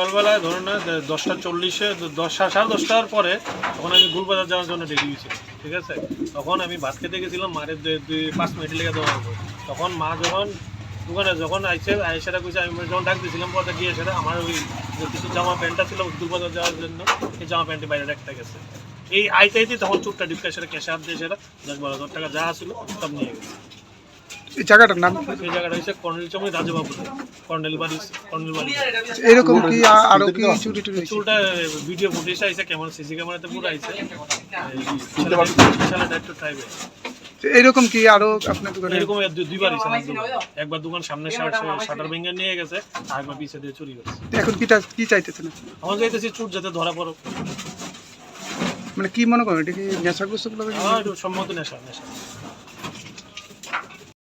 সকালবেলায় ধরুন না দশটা চল্লিশে দশ সাড়ে দশটার পরে তখন আমি গুলবাজার যাওয়ার জন্য রেডি হয়েছিলাম ঠিক আছে? তখন আমি ভাত খেতে গেছিলাম মায়ের দুই- পাঁচ মিনিট লেগে দেওয়া হবে তখন মা যখন দোকানে যখন আইসে আইসাটা কইছে, আমি যখন ডাক দিয়েছিলাম পরে গিয়ে সেটা আমার ওই কিছু জামা প্যান্টটা ছিল গুলবাজার যাওয়ার জন্য এই জামা প্যান্টে বাইরে রাখতে গেছে। এই আইতে আইতে তখন চুপটা ডিপকা সেটা ক্যাশে হাত দিয়ে সেটা দশ বারো হাজার টাকা যা ছিল সব নিয়ে গেছে। এই জায়গাটার নাম? এই জায়গাটা হচ্ছে কর্নেল চমই রাজবাবু কর্নেল বাড়ি কর্নেল বাড়ি। এরকম কি আরও কি চুরি টুরি? চুলটা ভিডিও ফুটেজ আইছে ক্যামেরা সিসি ক্যামেরাতে পুরো আইছে। শালা ডাইরেক্টর ট্রাইবে এরকম কি আরও আপনার দোকানে? এরকম দুইবার। একবার দোকান সামনে শাটার ভেঙে নিয়ে গেছে আর একবার পিছে দিয়ে চুরি গেছে এখন কি কি চাইতেছেন আমার যাইতেছি চুট যাতে ধরা পড়ো মানে কি মনে করেন এটা কি নেশাগ্রস্ত বলে একটু সম্মত নেশা নেশা।